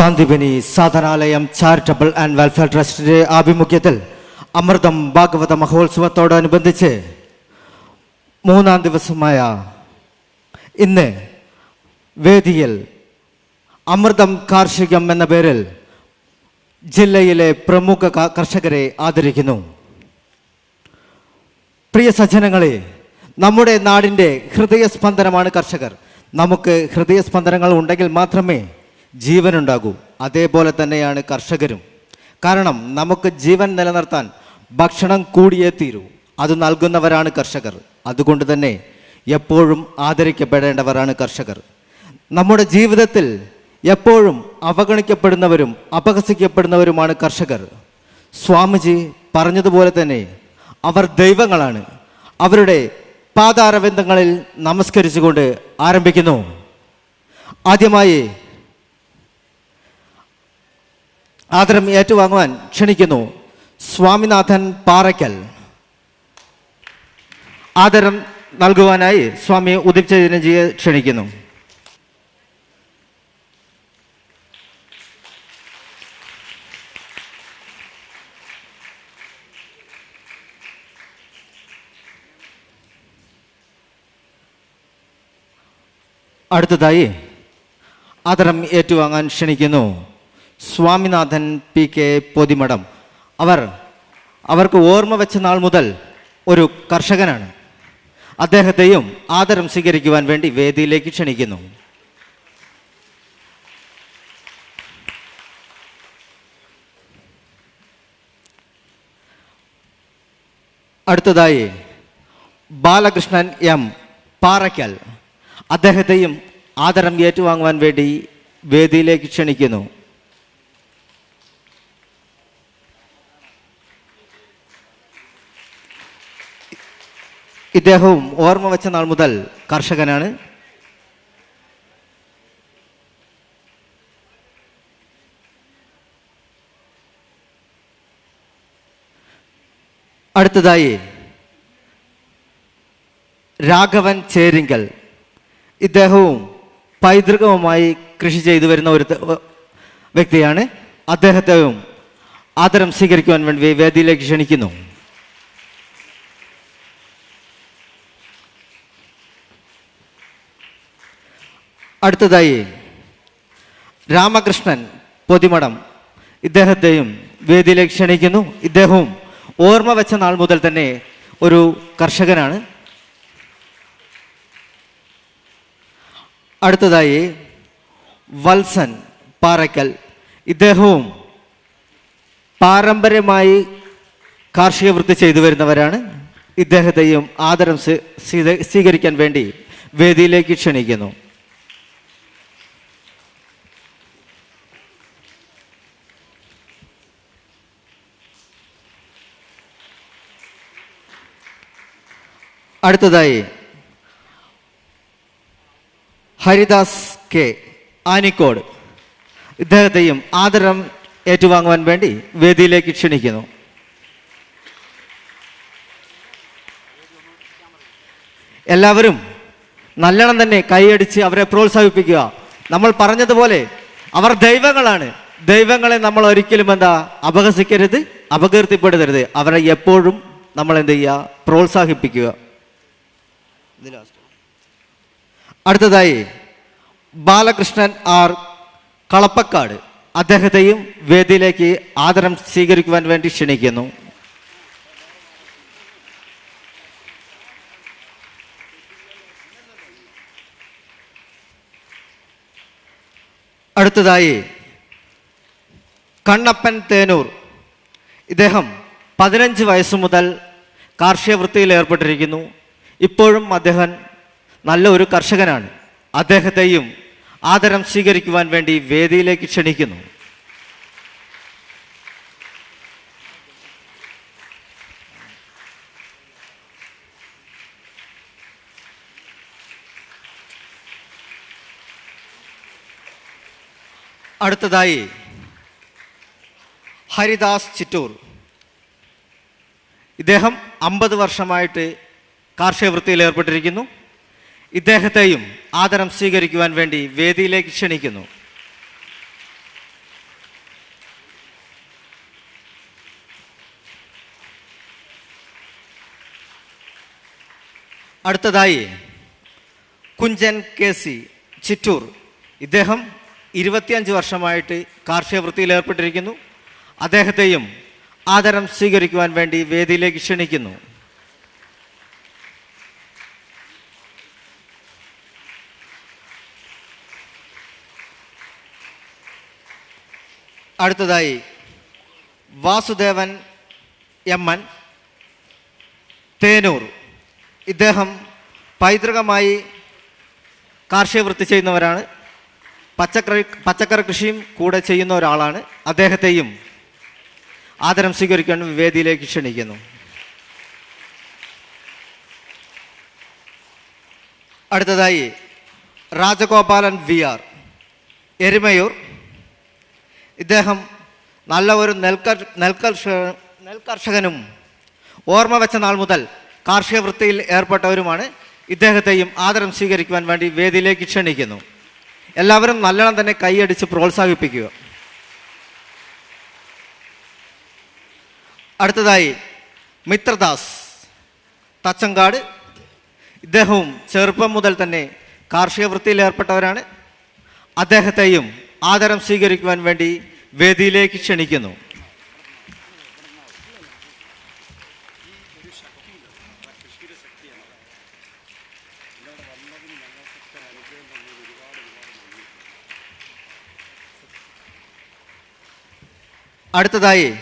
Sandeepani Sadhanalayam charitable and welfare ട്രസ്റ്റിന്റെ ആഭിമുഖ്യത്തിൽ അമൃതം ഭാഗവത മഹോത്സവത്തോടനുബന്ധിച്ച് മൂന്നാം ദിവസമായ ഇന്ന് വേദിയിൽ അമൃതം കാർഷികം എന്ന പേരിൽ ജില്ലയിലെ പ്രമുഖ കർഷകരെ ആദരിക്കുന്നു. പ്രിയ സജ്ജനങ്ങളെ നമ്മുടെ നാടിന്റെ ഹൃദയസ്പന്ദനമാണ് കർഷകർ. നമുക്ക് ഹൃദയസ്പന്ദനങ്ങൾ ഉണ്ടെങ്കിൽ മാത്രമേ ജീവനുണ്ടാകൂ. അതേപോലെ തന്നെയാണ് കർഷകരും. കാരണം നമുക്ക് ജീവൻ നിലനിർത്താൻ ഭക്ഷണം കൂടിയേ തീരൂ. അത് നൽകുന്നവരാണ് കർഷകർ. അതുകൊണ്ട് തന്നെ എപ്പോഴും ആദരിക്കപ്പെടേണ്ടവരാണ് കർഷകർ. നമ്മുടെ ജീവിതത്തിൽ എപ്പോഴും അവഗണിക്കപ്പെടുന്നവരും അപഹസിക്കപ്പെടുന്നവരുമാണ് കർഷകർ. സ്വാമിജി പറഞ്ഞതുപോലെ തന്നെ അവർ ദൈവങ്ങളാണ്. അവരുടെ പാതാരബന്ധങ്ങളിൽ നമസ്കരിച്ചുകൊണ്ട് ആരംഭിക്കുന്നു. ആദ്യമായി ആദരം ഏറ്റുവാങ്ങുവാൻ ക്ഷണിക്കുന്നു സ്വാമിനാഥൻ പാറയ്ക്കൽ. ആദരം നൽകുവാനായി സ്വാമി ഉദിപ് ചൈതന്യജിയെ ക്ഷണിക്കുന്നു. അടുത്തതായി ആദരം ഏറ്റുവാങ്ങാൻ ക്ഷണിക്കുന്നു സ്വാമിനാഥൻ പി കെ പൊതിമഠം. അവർ അവർക്ക് ഓർമ്മ വെച്ച നാൾ മുതൽ ഒരു കർഷകനാണ്. അദ്ദേഹത്തെയും ആദരം സ്വീകരിക്കുവാൻ വേണ്ടി വേദിയിലേക്ക് ക്ഷണിക്കുന്നു. അടുത്തതായി ബാലകൃഷ്ണൻ എം പാറയ്ക്കൽ. അദ്ദേഹത്തെയും ആദരം ഏറ്റുവാങ്ങുവാൻ വേണ്ടി വേദിയിലേക്ക് ക്ഷണിക്കുന്നു. ഇദ്ദേഹവും ഓർമ്മ വെച്ച നാൾ മുതൽ കർഷകനാണ്. അടുത്തതായി രാഘവൻ ചേരിങ്കൽ. ഇദ്ദേഹവും പൈതൃകവുമായി കൃഷി ചെയ്തു വരുന്ന ഒരു വ്യക്തിയാണ്. അദ്ദേഹത്തെയും ആദരം സ്വീകരിക്കുവാൻ വേണ്ടി വേദിയിലേക്ക് ക്ഷണിക്കുന്നു. അടുത്തതായി രാമകൃഷ്ണൻ പൊതിമഠം. ഇദ്ദേഹത്തെയും വേദിയിലേക്ക് ക്ഷണിക്കുന്നു. ഇദ്ദേഹവും ഓർമ്മ വെച്ച നാൾ മുതൽ തന്നെ ഒരു കർഷകനാണ്. അടുത്തതായി വത്സൻ പാറയ്ക്കൽ. ഇദ്ദേഹവും പാരമ്പര്യമായി കാർഷിക വൃത്തി ചെയ്തു വരുന്നവരാണ്. ഇദ്ദേഹത്തെയും ആദരം സ്വീ- സ്വീ- സ്വീകരിക്കാൻ വേണ്ടി വേദിയിലേക്ക് ക്ഷണിക്കുന്നു. അടുത്തതായി ഹരിദാസ് കെ ആനിക്കോട്. ഇദ്ദേഹത്തെയും ആദരം ഏറ്റുവാങ്ങുവാൻ വേണ്ടി വേദിയിലേക്ക് ക്ഷണിക്കുന്നു. എല്ലാവരും നല്ലോണം തന്നെ കൈയടിച്ച് അവരെ പ്രോത്സാഹിപ്പിക്കുക. നമ്മൾ പറഞ്ഞതുപോലെ അവർ ദൈവങ്ങളാണ്. ദൈവങ്ങളെ നമ്മൾ ഒരിക്കലും എന്താ അപഹസിക്കരുത് അപകീർത്തിപ്പെടുത്തരുത്. അവരെ എപ്പോഴും നമ്മൾ എന്ത് ചെയ്യുക? പ്രോത്സാഹിപ്പിക്കുക. അടുത്തതായി ബാലകൃഷ്ണൻ ആർ കളപ്പക്കാട്. അദ്ദേഹത്തെയും വേദിയിലേക്ക് ആദരം സ്വീകരിക്കുവാൻ വേണ്ടി ക്ഷണിക്കുന്നു. അടുത്തതായി കണ്ണപ്പൻ തേനൂർ. ഇദ്ദേഹം പതിനഞ്ച് വയസ്സ് മുതൽ കാർഷിക വൃത്തിയിൽ ഏർപ്പെട്ടിരിക്കുന്നു. ഇപ്പോഴും അദ്ദേഹം നല്ല ഒരു കർഷകനാണ്. അദ്ദേഹത്തെയും ആദരം സ്വീകരിക്കുവാൻ വേണ്ടി വേദിയിലേക്ക് ക്ഷണിക്കുന്നു. അടുത്തതായി ഹരിദാസ് ചിറ്റൂർ. ഇദ്ദേഹം അമ്പത് വർഷമായിട്ട് കാർഷിക വൃത്തിയിൽ ഏർപ്പെട്ടിരിക്കുന്നു. ഇദ്ദേഹത്തെയും ആദരം സ്വീകരിക്കുവാൻ വേണ്ടി വേദിയിലേക്ക് ക്ഷണിക്കുന്നു. അടുത്തതായി കുഞ്ചൻ കെ സി ചിറ്റൂർ. ഇദ്ദേഹം ഇരുപത്തിയഞ്ച് വർഷമായിട്ട് കാർഷിക വൃത്തിയിൽ ഏർപ്പെട്ടിരിക്കുന്നു. അദ്ദേഹത്തെയും ആദരം സ്വീകരിക്കുവാൻ വേണ്ടി വേദിയിലേക്ക് ക്ഷണിക്കുന്നു. അടുത്തതായി വാസുദേവൻ എം എൻ തേനൂർ. ഇദ്ദേഹം പൈതൃകമായി കാർഷിക വൃത്തി ചെയ്യുന്നവരാണ്. പച്ചക്കറി പച്ചക്കറി കൃഷിയും കൂടെ ചെയ്യുന്ന ഒരാളാണ്. അദ്ദേഹത്തെയും ആദരം സ്വീകരിക്കാൻ വേദിയിലേക്ക് ക്ഷണിക്കുന്നു. അടുത്തതായി രാജഗോപാലൻ വി ആർ. എരുമയൂർ. ഇദ്ദേഹം നല്ല ഒരു നെൽകർ നെൽകർഷക നെൽകർഷകനും ഓർമ്മ വെച്ച നാൾ മുതൽ കാർഷിക വൃത്തിയിൽ ഏർപ്പെട്ടവരുമാണ്. ഇദ്ദേഹത്തെയും ആദരം സ്വീകരിക്കുവാൻ വേണ്ടി വേദിയിലേക്ക് ക്ഷണിക്കുന്നു. എല്ലാവരും നല്ലോണം തന്നെ കൈയടിച്ച് പ്രോത്സാഹിപ്പിക്കുക. അടുത്തതായി മിത്രദാസ് തച്ചങ്കാട്. ഇദ്ദേഹവും ചെറുപ്പം മുതൽ തന്നെ കാർഷിക വൃത്തിയിൽ ഏർപ്പെട്ടവരാണ്. അദ്ദേഹത്തെയും ആദരം സ്വീകരിക്കുവാൻ വേണ്ടി വേദിയിലേക്ക് ക്ഷണിക്കുന്നു. അടുത്തതായി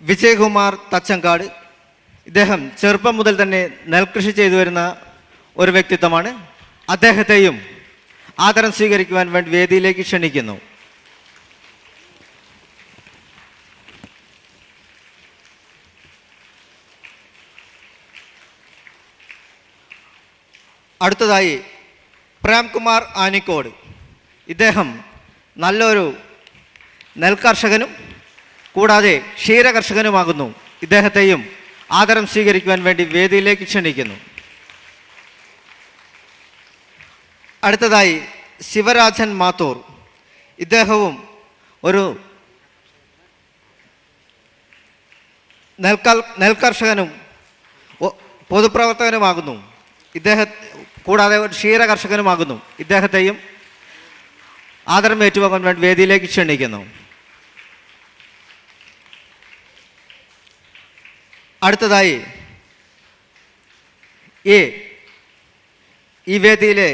വിജയകുമാർ തച്ചങ്കാട്. ഇദ്ദേഹം ചെറുപ്പം മുതൽ തന്നെ നെൽകൃഷി ചെയ്തു വരുന്ന ഒരു വ്യക്തിത്വമാണ്. അദ്ദേഹത്തെയും ആദരം സ്വീകരിക്കുവാൻ വേണ്ടി വേദിയിലേക്ക് ക്ഷണിക്കുന്നു. അടുത്തതായി പ്രേംകുമാർ ആനിക്കോട്. ഇദ്ദേഹം നല്ലൊരു നെൽകർഷകനും കൂടാതെ ക്ഷീരകർഷകനുമാകുന്നു. ഇദ്ദേഹത്തെയും ആദരം സ്വീകരിക്കുവാൻ വേണ്ടി വേദിയിലേക്ക് ക്ഷണിക്കുന്നു. അടുത്തതായി ശിവരാജൻ മാത്തൂർ. ഇദ്ദേഹവും ഒരു നെൽക്കൽ നെൽകർഷകനും പൊതുപ്രവർത്തകനുമാകുന്നു. ഇദ്ദേഹ കൂടാതെ ഒരു ക്ഷീര കർഷകനുമാകുന്നു ഇദ്ദേഹത്തെയും ആദരം ഏറ്റുവാങ്ങാൻ വേണ്ടി വേദിയിലേക്ക് ക്ഷണിക്കുന്നു. അടുത്തതായി ഈ വേദിയിലെ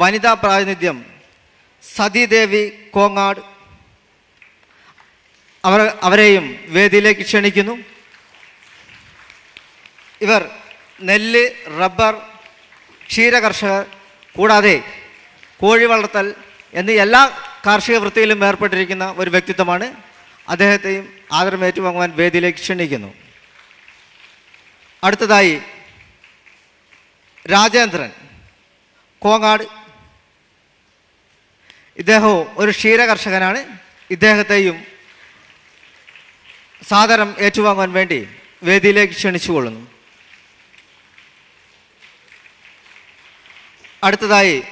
വനിതാ പ്രാതിനിധ്യം സതീദേവി കോങ്ങാട് അവർ അവരെയും വേദിയിലേക്ക് ക്ഷണിക്കുന്നു. ഇവർ നെല്ല് റബ്ബർ ക്ഷീരകർഷകർ കൂടാതെ കോഴി വളർത്തൽ എന്നീ എല്ലാ കാർഷിക വൃത്തിയിലും ഏർപ്പെട്ടിരിക്കുന്ന ഒരു വ്യക്തിത്വമാണ്. അദ്ദേഹത്തെയും ആദരം ഏറ്റുവാങ്ങുവാൻ വേദിയിലേക്ക് ക്ഷണിക്കുന്നു. അടുത്തതായി രാജേന്ദ്രൻ കോങ്ങാട് ഇദ്ദേഹവും ഒരു ക്ഷീരകർഷകനാണ്. ഇദ്ദേഹത്തെയും സാദരം ഏറ്റുവാങ്ങാൻ വേണ്ടി വേദിയിലേക്ക് ക്ഷണിച്ചുകൊള്ളുന്നു. അടുത്തതായി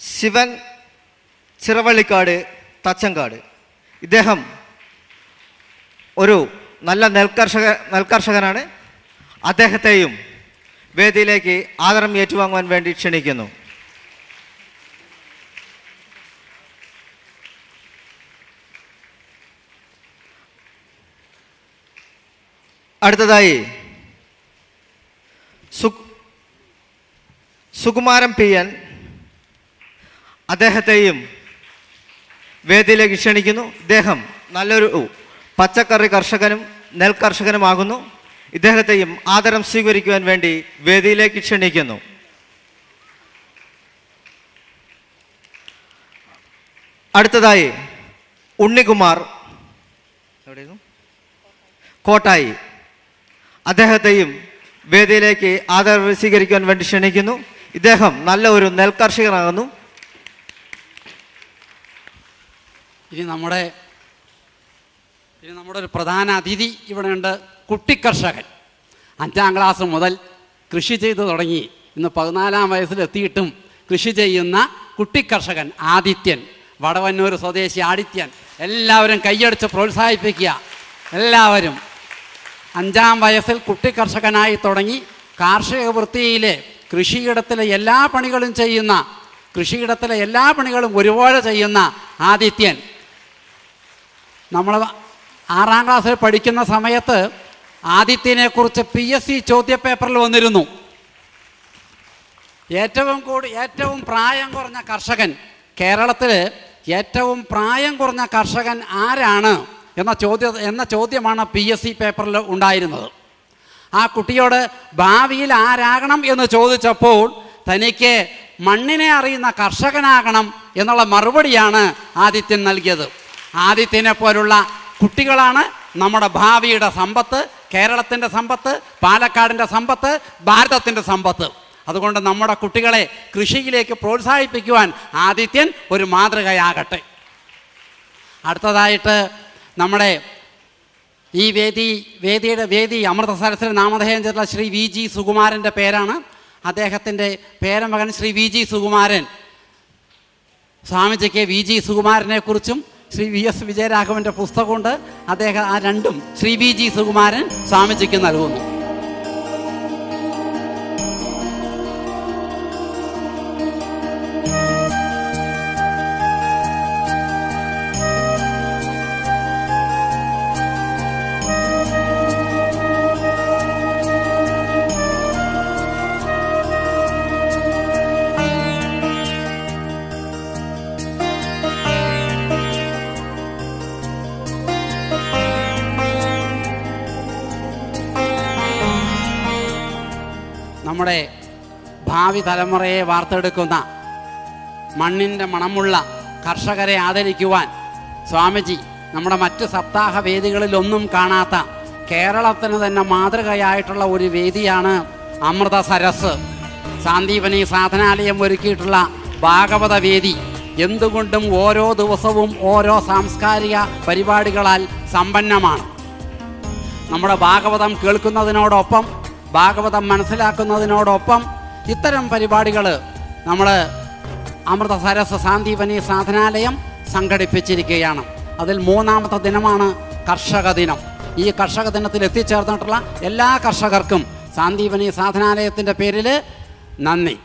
ശിവൻ ചിറവള്ളിക്കാട് തച്ചങ്കാട്. ഇദ്ദേഹം ഒരു നല്ല നെൽകർഷക നെൽകർഷകനാണ്. അദ്ദേഹത്തെയും വേദിയിലേക്ക് ആദരം ഏറ്റുവാങ്ങുവാൻ വേണ്ടി ക്ഷണിക്കുന്നു. അടുത്തതായി സുകുമാരൻ പി എൻ അദ്ദേഹത്തെയും വേദിയിലേക്ക് ക്ഷണിക്കുന്നു. അദ്ദേഹം നല്ലൊരു പച്ചക്കറി കർഷകനും നെൽ കർഷകനുമാകുന്നു ഇദ്ദേഹത്തെയും ആദരം സ്വീകരിക്കുവാൻ വേണ്ടി വേദിയിലേക്ക് ക്ഷണിക്കുന്നു. അടുത്തതായി ഉണ്ണികുമാർ കോട്ടായി. അദ്ദേഹത്തെയും വേദിയിലേക്ക് ആദരവ് സ്വീകരിക്കുവാൻ വേണ്ടി ക്ഷണിക്കുന്നു. ഇദ്ദേഹം നല്ല ഒരു നെൽകർഷകനാകുന്നു. ഇനി നമ്മുടെ ഇനി നമ്മുടെ ഒരു പ്രധാന അതിഥി ഇവിടെയുണ്ട് കുട്ടിക്കർഷകൻ. അഞ്ചാം ക്ലാസ് മുതൽ കൃഷി ചെയ്തു തുടങ്ങി. ഇന്ന് പതിനാലാം വയസ്സിലെത്തിയിട്ടും കൃഷി ചെയ്യുന്ന കുട്ടിക്കർഷകൻ ആദിത്യൻ വടവന്നൂർ സ്വദേശി ആദിത്യൻ എല്ലാവരും കൈയടിച്ച് പ്രോത്സാഹിപ്പിക്കുക. എല്ലാവരും. അഞ്ചാം വയസ്സിൽ കുട്ടിക്കർഷകനായി തുടങ്ങി. കാർഷിക വൃത്തിയിലെ കൃഷിയിടത്തിലെ എല്ലാ പണികളും ചെയ്യുന്ന കൃഷിയിടത്തിലെ എല്ലാ പണികളും ഒരുപോലെ ചെയ്യുന്ന ആദിത്യൻ. നമ്മൾ ആറാം ക്ലാസ്സിൽ പഠിക്കുന്ന സമയത്ത് ആദിത്യനെക്കുറിച്ച് പി എസ് സി ചോദ്യപേപ്പറിൽ വന്നിരുന്നു. ഏറ്റവും കൂടി ഏറ്റവും പ്രായം കുറഞ്ഞ കർഷകൻ കേരളത്തിൽ ഏറ്റവും പ്രായം കുറഞ്ഞ കർഷകൻ ആരാണ് എന്ന ചോദ്യ എന്ന ചോദ്യമാണ് പി എസ് സി പേപ്പറിൽ ഉണ്ടായിരുന്നത്. ആ കുട്ടിയോട് ഭാവിയിൽ ആരാകണം എന്ന് ചോദിച്ചപ്പോൾ തനിക്ക് മണ്ണിനെ അറിയുന്ന കർഷകനാകണം എന്നുള്ള മറുപടിയാണ് ആദിത്യൻ നൽകിയത്. ആദിത്യനെ പോലുള്ള കുട്ടികളാണ് നമ്മുടെ ഭാവിയുടെ സമ്പത്ത് കേരളത്തിന്റെ സമ്പത്ത് പാലക്കാടിന്റെ സമ്പത്ത് ഭാരതത്തിന്റെ സമ്പത്ത്. അതുകൊണ്ട് നമ്മുടെ കുട്ടികളെ കൃഷിയിലേക്ക് പ്രോത്സാഹിപ്പിക്കുവാൻ ആദിത്യൻ ഒരു മാതൃകയാകട്ടെ. അടുത്തതായിട്ട് നമ്മുടെ ഈ വേദി വേദിയുടെ വേദി അമൃത സരസിൽ നാമധേയം ചെയ്തിട്ടുള്ള ശ്രീ വി ജി സുകുമാരന്റെ പേരാണ്. അദ്ദേഹത്തിന്റെ പേരമകൻ ശ്രീ വി ജി സുകുമാരൻ. സ്വാമിജിക്ക് വി ജി സുകുമാരനെ കുറിച്ചും ശ്രീ വി എസ് വിജയരാഘവന്റെ പുസ്തകമുണ്ട്. അദ്ദേഹം ആ രണ്ടും ശ്രീ വി ജി സുകുമാരൻ സ്വാമിജിക്ക് നൽകുന്നു. ഭാവി തലമുറയെ വാർത്തെടുക്കുന്ന മണ്ണിന്റെ മണമുള്ള കർഷകരെ ആദരിക്കുവാൻ സ്വാമിജി നമ്മുടെ മറ്റ് സപ്താഹ വേദികളിലൊന്നും കാണാത്ത കേരളത്തിന് തന്നെ മാതൃകയായിട്ടുള്ള ഒരു വേദിയാണ് അമൃത സരസ്. സാന്ദീപനി സാധനാലയം ഒരുക്കിയിട്ടുള്ള ഭാഗവത വേദി. എന്തുകൊണ്ടും ഓരോ ദിവസവും ഓരോ സാംസ്കാരിക പരിപാടികളാൽ സമ്പന്നമാണ്. നമ്മുടെ ഭാഗവതം കേൾക്കുന്നതിനോടൊപ്പം ഭാഗവതം മനസ്സിലാക്കുന്നതിനോടൊപ്പം ഇത്തരം പരിപാടികൾ നമ്മൾ അമൃത സരസ് സാധനാലയം സംഘടിപ്പിച്ചിരിക്കുകയാണ്. അതിൽ മൂന്നാമത്തെ ദിനമാണ് കർഷക ദിനം. ഈ കർഷക ദിനത്തിൽ എത്തിച്ചേർന്നിട്ടുള്ള എല്ലാ കർഷകർക്കും സാന്ദീപനി സാധനാലയത്തിന്റെ പേരിൽ നന്ദി.